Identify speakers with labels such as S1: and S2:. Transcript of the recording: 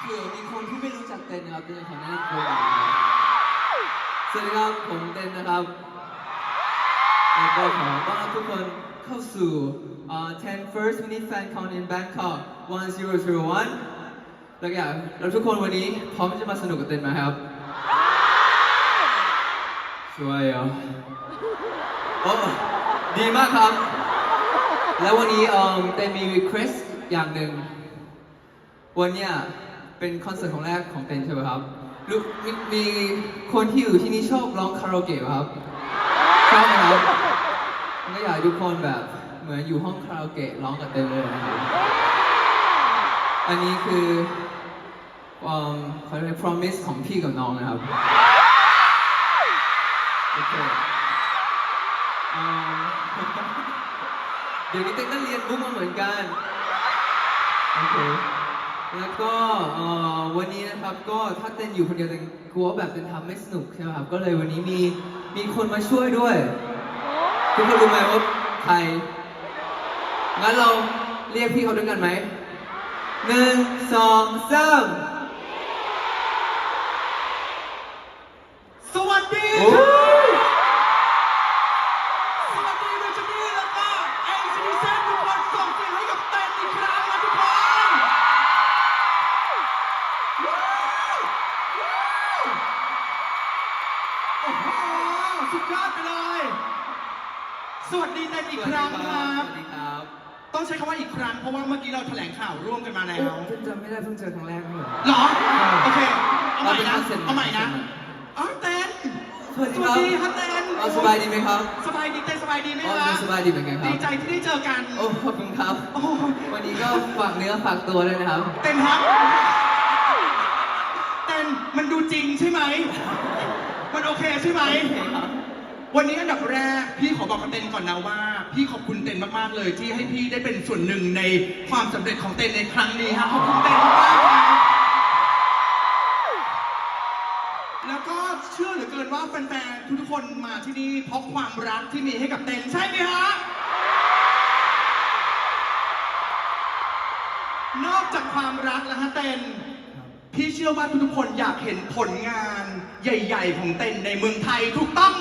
S1: เผื่อมีคนที่ไม่รู้จักเต้นนะครับเต้นขอแนะนำตัวก่อนนะครับสวัสดีครับผมเต้นนะครับแล้วก็ขอต้อนรับทุกคนเข้าสู่เอ่อ10 first minute fan count in Bangkok 1001แล้วก็อยากแล้วทุกคนวันนี้พร้อมที่จะมาสนุกกับเต้นไหมครับช่วยเหรอโอ้ดีมากครับ แล้ววันนี้เอ่อเต้นมี request อย่างหนึ่งวันเนี้ย เป็นคอนเสิร์ตของแรกของเต้นใช่ไหมครับรู้มีมีคนที่อยู่ที่นี่ชอบร้องคาราโอเกะไหมครับชอบไหมครับก็อยากให้ทุกคนแบบเหมือนอยู่ห้องคาราโอเกะร้องกับเต้นเลยนะครับอันนี้คือเอิ่มเขาเรียก promise ของพี่กับน้องนะครับโอเคอืม เดี๋ยวนี้เต้นก็เรียนบุ๊กมาเหมือนกันโอเค แล้วก็เอ่อวันนี้นะครับก็ถ้าเต้นอยู่คนเดียวเต้นกลัวแบบเต้นทำไม่สนุกใช่ไหมครับก็เลยวันนี้มีมีคนมาช่วยด้วยทุกคนรู้ไหมว่าใครงั้นเราเรียกพี่เขาด้วยกันไหมหนึ่งสองสาม
S2: สุดยอดไปเลย สวัสดีเต้นอีกครั้งครับ
S1: สวัสดีครับ
S2: ต้องใช้คำว่าอีกครั้งเพราะว่าเมื่อกี้เราแถลงข่าวร่วมกันมาแล้ว
S1: เพิ่งจำไม่ได้เพิ่งเจอครั้งแรกนี่เหรอ
S2: เหรอ โอเค เอาใหม่นะ
S1: เราเป็นนักเซ็น
S2: เอาใหม่นะอ๋อเต้น
S1: สวัส
S2: ส
S1: ดี
S2: วั
S1: ค
S2: ส
S1: รับ
S2: ดีครับเต้น
S1: เอาสบายดีไหมครับ
S2: สบายดีเต้นสบายดีไหม
S1: อ๋อ
S2: คะ
S1: สบายดีเหมือนกันครับ
S2: ดีใจที่ได้เจอกัน
S1: โอ้ขอบคุณครับ
S2: โอ้
S1: วันนี้ก็ฝากเนื้อฝากตัวด้วยนะครับ
S2: เต้นครับ เต้นมันดูจริงใช่ไหม มันโอเคใช่ไหมวันนี้อันดับแรกพี่ขอบอกกับเต้นก่อนนะว่า พี่ขอบคุณเต้นมากๆเลยที่ให้พี่ได้เป็นส่วนหนึ่งในความสำเร็จของเต้นในครั้งนี้ฮะขอบคุณเต้นมากๆครับแล้วก็เชื่อเหลือเกินว่าแฟนๆทุกๆคนมาที่นี่เพราะความรักที่มีให้กับเต้นใช่ไหมฮะ นอกจากความรักแล้วฮะเต้น พี่เชื่อว่าทุกคนอยากเห็นผลงานใหญ่ ๆ ของเต้นในเมืองไทยถูกต้องไหม